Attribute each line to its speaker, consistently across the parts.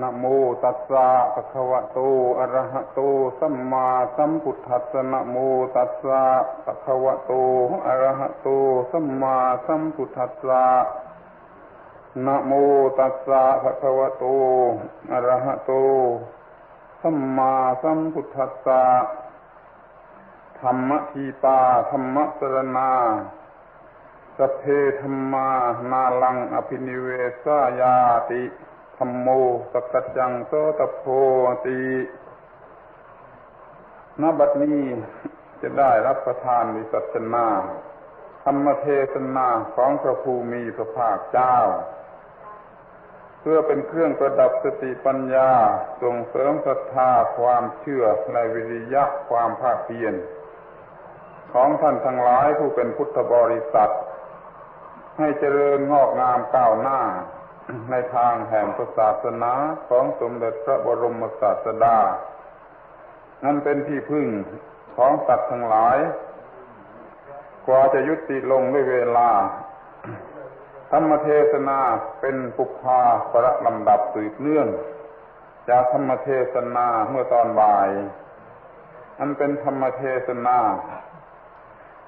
Speaker 1: นะโมตัสสะภะคะวะโต อะระหะโต สัมมาสัมพุทธัสสะนะโมตัสสะภะคะวะโต อะระหะโต สัมมาสัมพุทธัสสะนะโมตัสสะภะคะวะโต อะระหะโต สัมมาสัมพุทธัสสะธรรมทีปาธรรมสรณาสพเพธรรมานาลังอภินิเวสายาติ ธรรมโมสัจจังโสตโพติณบัดนี้จะได้รับประทานวิสัชนาธรรมเทศนาของพระภูมิพระภาคเจ้า เพื่อเป็นเครื่องประดับสติปัญญาส่งเสริมศรัทธาความเชื่อในวิริยะความภาคเพียรของท่านทั้งหลายผู้เป็นพุทธบริษัท ให้เจริญงอกงามก้าวหน้า ในทางแห่งศาสนาของสมเด็จพระบรมศาสดา นั่นเป็นที่พึ่งของสัตว์ทั้งหลาย กว่าจะยุติลงด้วยเวลา ธรรมเทศนาเป็นปุพาประลำดับสืบเนื่อง จากธรรมเทศนาเมื่อตอนบ่าย อันเป็นธรรมเทศนา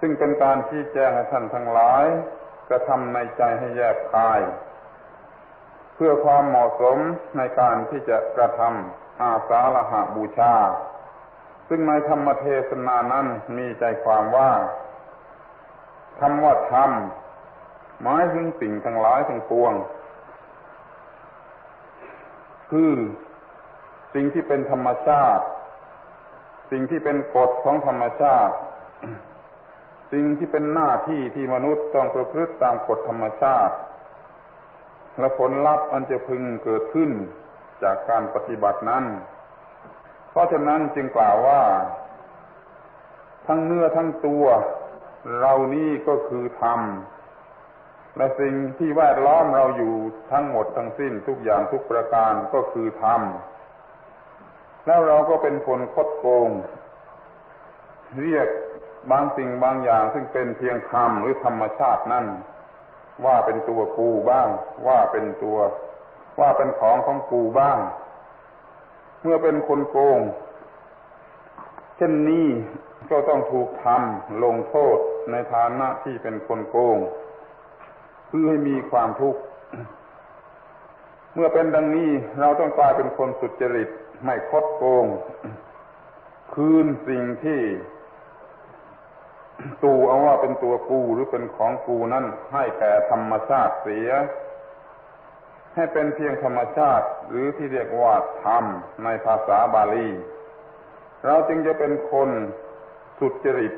Speaker 1: ซึ่งเป็นการชี้แจงให้ท่านทั้งหลายกระทำในใจให้แยกคาย พื่อความเหมาะสมในการที่จะกระทำอาสาฬหาบูชา ซึ่งในธรรมเทศนานั้นมีใจความว่าคำว่าธรรมหมายถึงสิ่งทั้งหลายทั้งปวง คือสิ่งที่เป็นธรรมชาติ สิ่งที่เป็นกฎของธรรมชาติ สิ่งที่เป็นหน้าที่ที่มนุษย์ต้องประพฤติตามกฎธรรมชาติ และผลลัพธ์อันจะพึงเกิดขึ้นจากการปฏิบัตินั้น เพราะฉะนั้นจึงกล่าวว่า ทั้งเนื้อทั้งตัวเรานี่ก็คือธรรม และสิ่งที่แวดล้อมเราอยู่ทั้งหมดทั้งสิ้นทุกอย่างทุกประการก็คือธรรม แล้วเราก็เป็นคนคดโกง เรียกบางสิ่งบางอย่างซึ่งเป็นเพียงธรรมหรือธรรมชาตินั่น ว่าเป็นตัวกูบ้าง ว่าเป็นตัว ว่าเป็นของของกูบ้าง เมื่อเป็นคนโกง เช่นนี้ก็ต้องถูกทำลงโทษในฐานะที่เป็นคนโกง เพื่อให้มีความทุกข์เมื่อเป็นดังนี้เราต้องกลายเป็นคนสุจริตไม่คดโกง คืนสิ่งที่ ตูเอาว่าเป็นตัวกูหรือเป็นของกูนั่นให้แก่ธรรมชาติเสีย ให้เป็นเพียงธรรมชาติหรือที่เรียกว่าธรรมในภาษาบาลี เราจึงจะเป็นคนสุจริต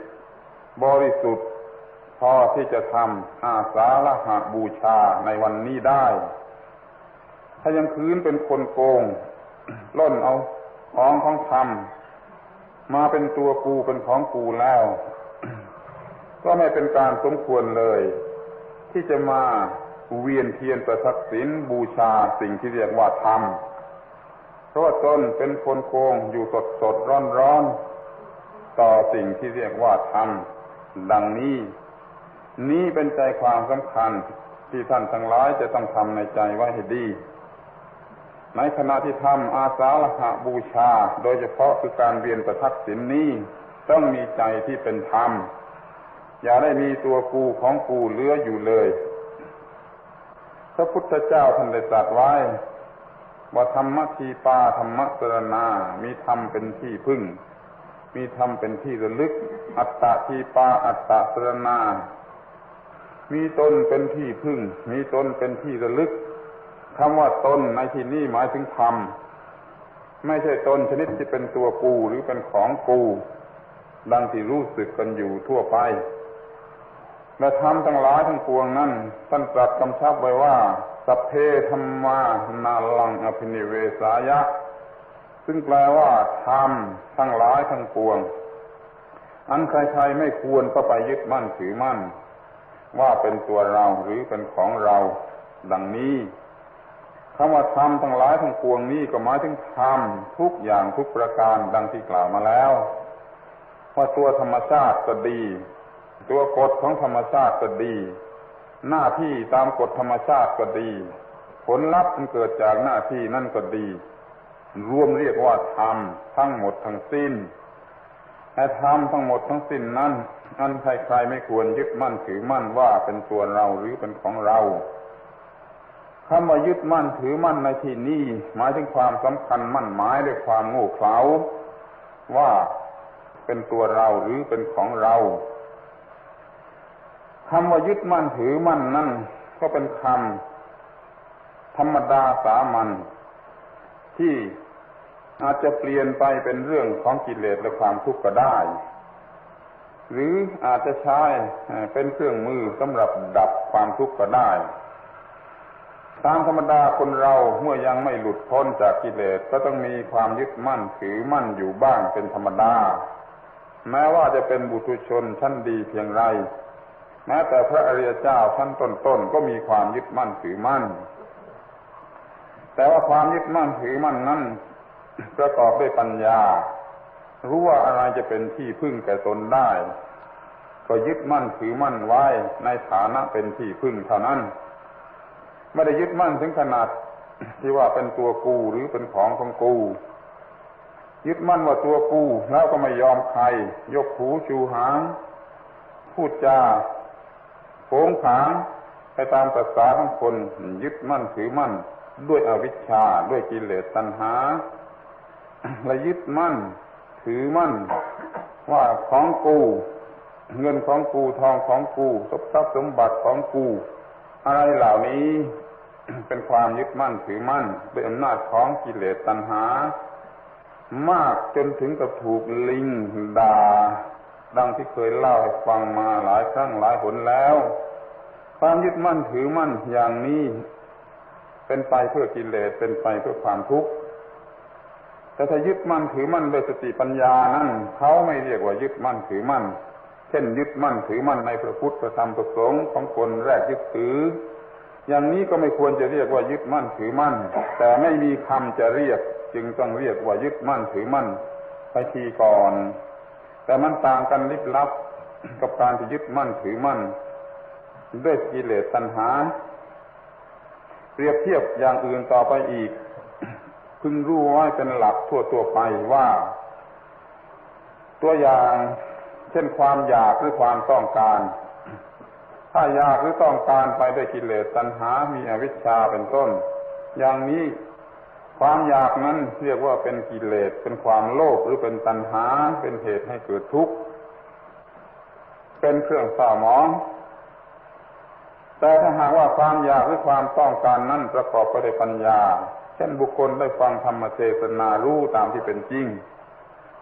Speaker 1: บริสุทธิ์ พอที่จะทำอาสาละหะบูชาในวันนี้ได้ ถ้ายังคืนเป็นคนโกงล่นเอาของของธรรมมาเป็นตัวกูเป็นของกูแล้ว ก็ไม่เป็นการสมควรเลย ที่จะมาเวียนเทียนประทักษิณบูชาสิ่งที่เรียกว่าธรรมเพราะว่าตนเป็นคนโกงอยู่สดสดร้อนร้อนต่อสิ่งที่เรียกว่าธรรมดังนี้ นี้เป็นใจความสำคัญที่ท่านทั้งหลายจะต้องทำในใจไว้ให้ดี ในขณะที่ทำอาสาฬหะบูชา โดยเฉพาะคือการเวียนประทักษิณนนี้ ต้องมีใจที่เป็นธรรม อย่าได้มีตัวกูของกูเลื้ออยู่เลย พระพุทธเจ้าท่านได้ตรัสไว้ ว่าธรรมทีปาธรรมสรณา มีธรรมเป็นที่พึ่ง มีธรรมเป็นที่ระลึก อัตตาทีปาอัตตาสรณา มีตนเป็นที่พึ่ง มีตนเป็นที่ระลึกคำว่าตนในที่นี้หมายถึงธรรมไม่ใช่ตนชนิดที่เป็นตัวกูหรือเป็นของกู ดังที่รู้สึกกันอยู่ทั่วไป และธรรมทั้งหลายทั้งปวงนั้นท่านตรัสกำชับไว้ว่า สัพเพธรรมานาลังอภินิเวสายะ ซึ่งแปลว่าธรรมทั้งหลายทั้งปวง อันใครๆไม่ควรก็ไปยึดมั่นถือมั่น ว่าเป็นตัวเราหรือเป็นของเรา ดังนี้คำว่าธรรมทั้งหลายทั้งปวงนี้ก็หมายถึงธรรมทุกอย่างทุกประการดังที่กล่าวมาแล้วว่าตัวธรรมชาติก็ดี ตัวกฎของธรรมชาติก็ดี หน้าที่ตามกฎธรรมชาติก็ดี ผลลัพธ์มันเกิดจากหน้าที่นั่นก็ดี รวมเรียกว่าธรรมทั้งหมดทั้งสิ้นแต่ธรรมทั้งหมดทั้งสิ้นนั้นอันใครๆไม่ควรยึดมั่นถือมั่นว่าเป็นตัวเราหรือเป็นของเราคำว่ายึดมั่นถือมั่นในที่นี้หมายถึงความสำคัญมั่นหมายด้วยความโง่เขลาว่าเป็นตัวเราหรือเป็นของเรา คำว่ายึดมั่นถือมั่นนั่นก็เป็นคำธรรมดาสามัญที่อาจจะเปลี่ยนไปเป็นเรื่องของกิเลสและความทุกข์ก็ได้ หรืออาจจะใช้เป็นเครื่องมือสำหรับดับความทุกข์ก็ได้ ตามธรรมดาคนเราเมื่อยังไม่หลุดพ้นจากกิเลสก็ต้องมีความยึดมั่นถือมั่นอยู่บ้างเป็นธรรมดา แม้ว่าจะเป็นบุตุชนชั้นดีเพียงไร แม้แต่พระอริยเจ้าชั้นต้นๆก็มีความยึดมั่นถือมั่น แต่ว่าความยึดมั่นถือมั่นนั้นประกอบด้วยปัญญา รู้ว่าอะไรจะเป็นที่พึ่งแก่ตนได้ ก็ยึดมั่นถือมั่นไว้ในฐานะเป็นที่พึ่งเท่านั้น ไม่ได้ยึดมั่นถึงขนาดที่ว่าเป็นตัวกูหรือเป็นของของกู ยึดมั่นว่าตัวกูแล้วก็ไม่ยอมใคร ยกหูชูหาง พูดจา ผงผางไปตามภาษาของคนยึดมั่นถือมั่น ด้วยอวิชชาด้วยกิเลสตัณหาและยึดมั่น ถือมั่น ว่าของกู เงินของกูทองของกูทรัพย์สมบัติของกู อะไรเหล่านี้เป็นความยึดมั่นถือมั่นด้วยอำนาจของกิเลสตัณหา มากจนถึงกับถูกลิงด่า ดังที่เคยเล่าให้ฟังมาหลายครั้งหลายหนแล้ว ความยึดมั่นถือมั่นอย่างนี้ เป็นไปเพื่อกิเลสเป็นไปเพื่อความทุกข์แต่ถ้ายึดมั่นถือมั่นโดยสติปัญญานั้นเขาไม่เรียกว่ายึดมั่นถือมั่น เช่น ยึดมั่นถือมั่นในพระพุทธพระธรรมพระสงฆ์ของคนแรกยึดถือ อย่างนี้ก็ไม่ควรจะเรียกว่ายึดมั่นถือมั่น แต่ไม่มีคำจะเรียก จึงต้องเรียกว่ายึดมั่นถือมั่นไปทีก่อน แต่มันต่างกันลิบลับกับการที่ยึดมั่นถือมั่น ด้วยกิเลสตัณหา เปรียบเทียบอย่างอื่นต่อไปอีก พึงรู้ไว้เป็นหลักทั่วๆไปว่า ตัวอย่างเช่นความอยากหรือความต้องการ ถ้าอยากหรือต้องการไปด้วยกิเลสตัณหา มีอวิชชาเป็นต้น อย่างนี้ ความอยากนั้นเรียกว่าเป็นกิเลส เป็นความโลภหรือเป็นตัณหา เป็นเหตุให้เกิดทุกข์ เป็นเครื่องเศร้าหมอง แต่ถ้าหากว่าความอยากหรือความต้องการนั้นประกอบไปด้วยปัญญา เช่นบุคคลได้ฟังธรรมเทศนารู้ตามที่เป็นจริง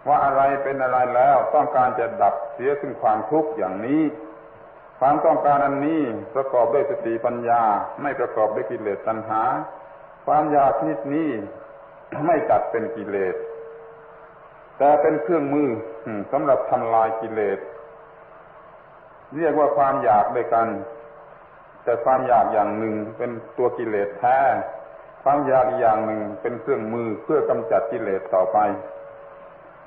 Speaker 1: ว่าอะไรเป็นอะไรแล้วต้องการจะดับเสียซึ่งความทุกข์อย่างนี้ความต้องการอันนี้ประกอบด้วยสติปัญญา ไม่ประกอบด้วยกิเลสตัณหา ความอยากนิดนี้ไม่จัดเป็นกิเลส แต่เป็นเครื่องมือสำหรับทำลายกิเลส เรียกว่าความอยากด้วยกัน แต่ความอยากอย่างหนึ่งเป็นตัวกิเลสแท้ ความอยากอย่างหนึ่งเป็นเครื่องมือเพื่อกำจัดกิเลสต่อไป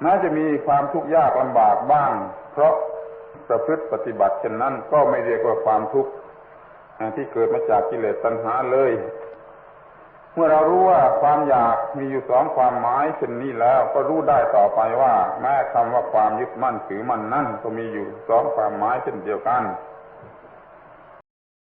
Speaker 1: แม้จะมีความทุกข์ยากลำบากบ้าง เพราะประพฤติปฏิบัติเช่นนั้นก็ไม่เรียกว่าความทุกข์ที่เกิดมาจากกิเลสตัณหาเลย เมื่อเรารู้ว่าความอยากมีอยู่สองความหมายเช่นนี้แล้ว ก็รู้ได้ต่อไปว่า แม้คำว่าความยึดมั่นถือมั่นนั่นก็มีอยู่สองความหมายเช่นเดียวกัน